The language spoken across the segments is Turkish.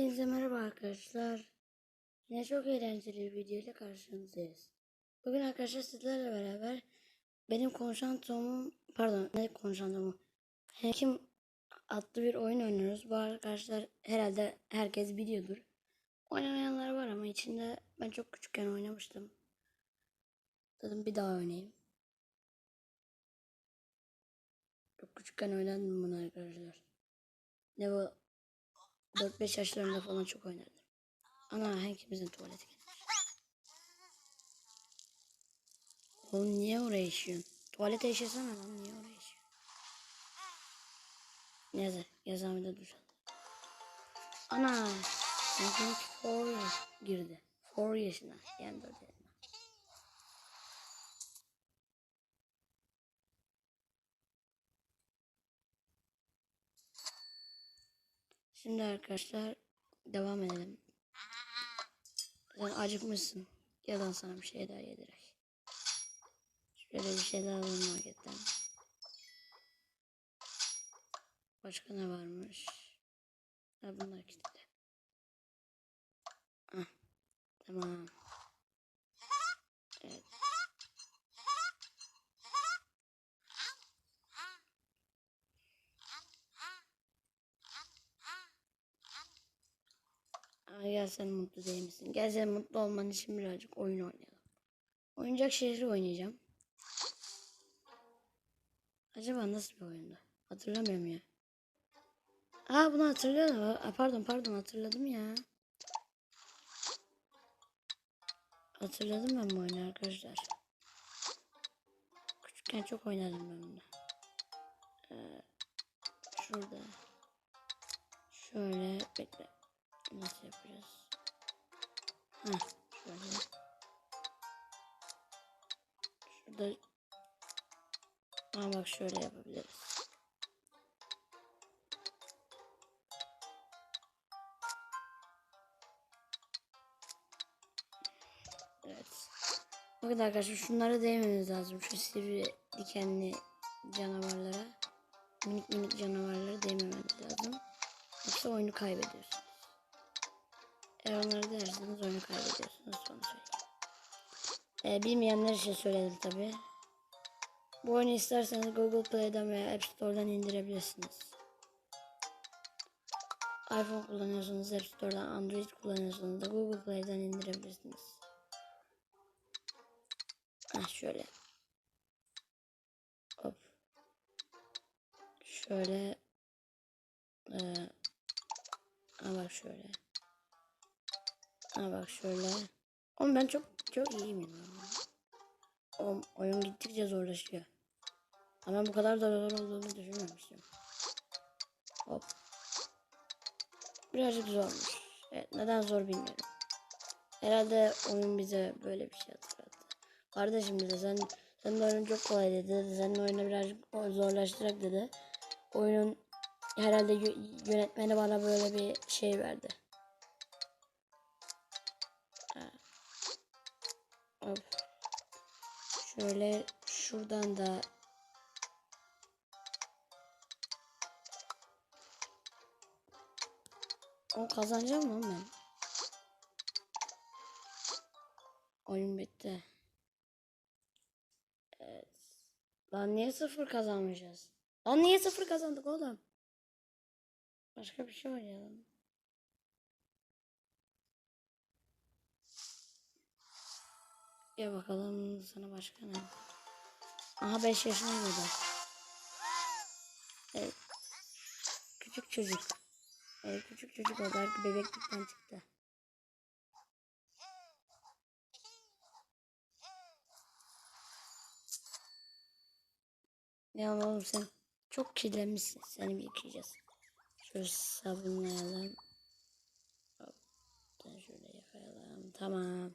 Hepinize merhaba arkadaşlar. Yine çok eğlenceli bir video ile karşınızdayız. Bugün arkadaşlar sizlerle beraber benim konuşan Tom'um, pardon ne konuşan Tom'um, Hakim adlı bir oyun oynuyoruz. Bu arkadaşlar herhalde herkes biliyordur. Oynamayanlar var ama içinde ben çok küçükken oynamıştım. Dedim bir daha oynayayım. Çok küçükken oynadım bunu arkadaşlar. Ne bu 4-5 yaşlarında falan çok oynardım. Ana herkesin tuvaleti gelmiş. Oğlum niye oraya işiyorsun? Tuvalete işesene lan niye oraya işiyorsun? Neyse yazamide aldı. Ana Sanki 4 girdi. 4 yaşına. Yani 4 yaşına. Şimdi arkadaşlar devam edelim. Sen acıkmışsın. Gel lan sana bir şey daha yedirek. Şöyle bir şey daha alalım marketten. Başka ne varmış? Ha bunlar. Ah, tamam. Evet. Aa, gel sen mutlu değil misin? Gel sen mutlu olman için birazcık oyun oynayalım. Oyuncak şehri oynayacağım. Acaba nasıl bir oyundu? Hatırlamıyorum ya. Aa bunu hatırlıyorum. Aa, pardon pardon hatırladım ya. Hatırladım ben bu oyunu arkadaşlar. Küçükken çok oynadım ben bunu. Ee, şurada. Şöyle bekle. Nasıl yapacağız? Heh, şöyle. Şurada. Aa bak şöyle yapabiliriz. Evet. Bakın arkadaşlar şunlara değmemiz lazım. Şu sivri dikenli canavarlara. Minik minik canavarlara değmememiz lazım. Yoksa oyunu kaybediyorsunuz. Eğer onları derseniz oyunu kaybediyorsunuz sonuçta. Ee, bilmeyenler için söyledim tabi. Bu oyunu isterseniz Google Play'den veya App Store'dan indirebilirsiniz. iPhone kullanıyorsanız App Store'dan, Android kullanıyorsanız da Google Play'den indirebilirsiniz. Heh şöyle. Hop. Şöyle. Ee, bak şöyle. Ha bak şöyle. Oğlum ben çok çok iyiyim ya. Oğlum oyun gittikçe zorlaşıyor. Ama bu kadar da zor olduğunu düşünmemiştim. Hop. Birazcık zormuş. Evet neden zor bilmiyorum. Herhalde oyun bize böyle bir şey hatırlattı. Kardeşim dedi sen sen de oyun çok kolay dedi. Senin oyunu birazcık zorlaştırarak dedi. Oyunun herhalde yö- yönetmeni bana böyle bir şey verdi. Hop. Şöyle şuradan da O kazanacağım mı ben? Oyun bitti. Evet. Lan niye sıfır kazanmayacağız? Lan niye sıfır kazandık oğlum? Başka bir şey oynayalım. Ya bakalım sana başka ne? Aha 5 yaşına girdi. Evet. Küçük çocuk. Evet küçük çocuk o belki bebeklikten çıktı. Ya oğlum sen çok kirlenmişsin. Seni bir yıkayacağız. Şöyle sabunlayalım. Hop. Şöyle yıkayalım. Tamam.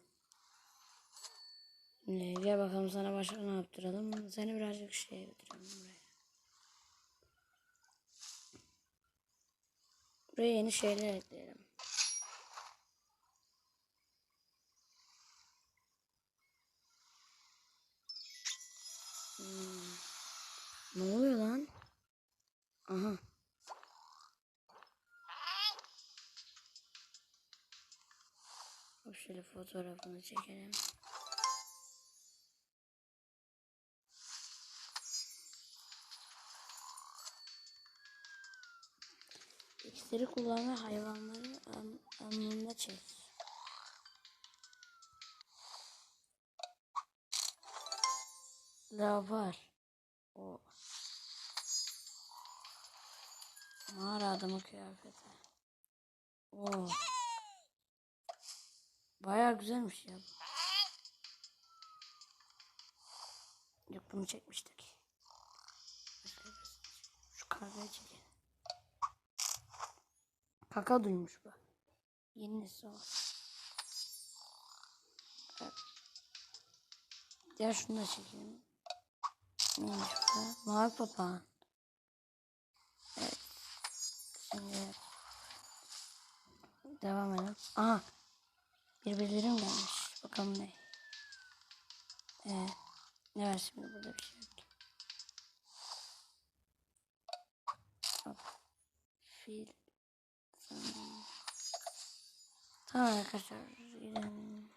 Ne, gel bakalım sana başka ne yaptıralım. Seni birazcık şeye götürelim buraya. Buraya yeni şeyler ekleyelim. Hmm. Ne oluyor lan? Aha. Şöyle fotoğrafını çekelim. İksiri kullan ve hayvanları an, anında çek. Lavar. O. Mağara adamı kıyafeti. Oo. Bayağı güzelmiş ya. Yok bunu çekmiştik. Şu kargayı çekelim. Kaka duymuş bu. Yeni nesil o. Evet. Diğer şunu da çekeyim. Neymiş bu? Mavi papağan. Evet. Şimdi devam edelim. Aha. Bir bildirim gelmiş. Bakalım ne? Ee, ne var şimdi burada bir şey yok. Hop. Fil. Tamam. Tamam arkadaşlar. Gidelim.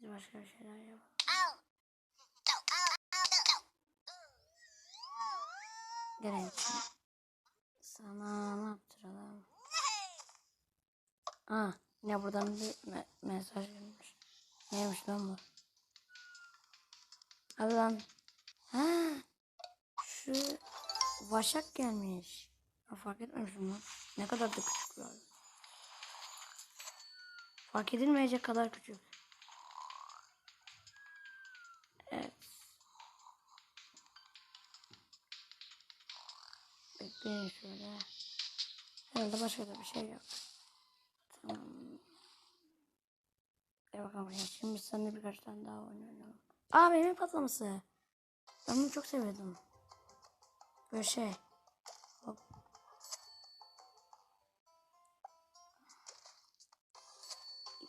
Biz başka bir şeyler yapalım. Şimdi. Sana ne yaptıralım? Aa, yine buradan bir me- mesaj gelmiş. Neymiş lan bu? Hadi lan. Ha, şu Vaşak gelmiş. Ha, fark etmemişim lan. Ne kadar da küçük var. Fark edilmeyecek kadar küçük. Evet. Bekleyin şöyle. Herhalde başka da bir şey yok. Tamam. E bakalım ya. Şimdi seninle birkaç tane daha oynayalım. Aa benim patlaması. Ben bunu çok seviyordum. Böyle şey.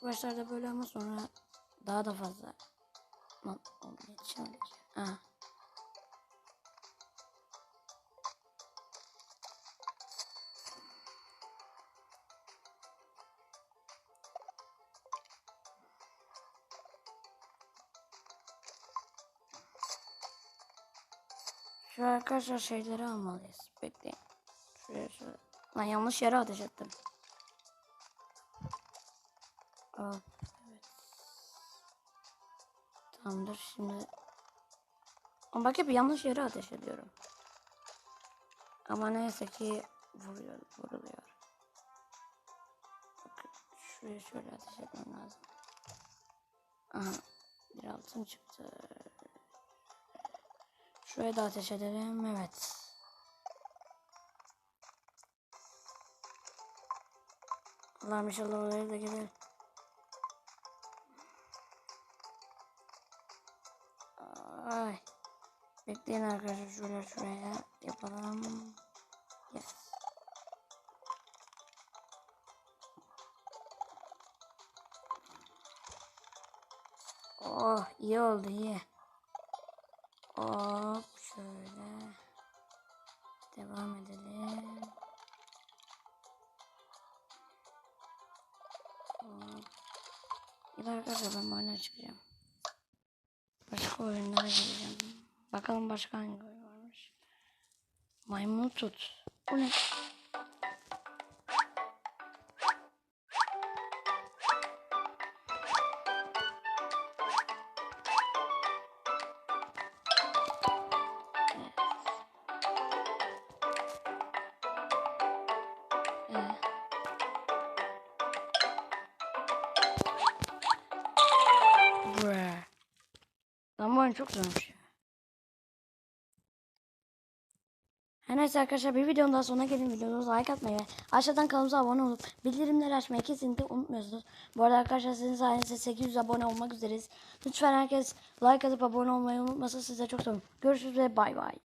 İlk başlarda böyle ama sonra daha da fazla. Lan. Ha. Şu arkadaşlar şeyleri almalıyız. Bekleyin. Şuraya şöyle. Lan yanlış yere ateş ettim. Hop, evet. Tamamdır şimdi. Ama bak hep yanlış yere ateş ediyorum. Ama neyse ki vuruyor, vuruluyor. Bakın şuraya şöyle ateş etmem lazım. Aha bir altın çıktı. Şuraya da ateş edelim. Evet. Allah'ım inşallah oraya da gelir. Bekleyin arkadaşlar. Şöyle şuraya yapalım. Yes. Oh iyi oldu iyi. Hop şöyle. Devam edelim. Hop. Bir arkadaşlar ben bu oyuna çıkacağım. Başka oyunlara gireceğim. Bakalım başka hangi oyun varmış. Maymun tut. Bu ne? Ee. Bruh. Lan bu çok zormuş ya. Her neyse arkadaşlar bir videonun daha sonuna gelin videomuza like atmayı ve aşağıdan kanalımıza abone olup bildirimleri açmayı kesinlikle unutmuyorsunuz. Bu arada arkadaşlar sizin sayenizde 800 abone olmak üzereyiz. Lütfen herkes like atıp abone olmayı unutmasın size çok seviyorum. Görüşürüz ve bay bay.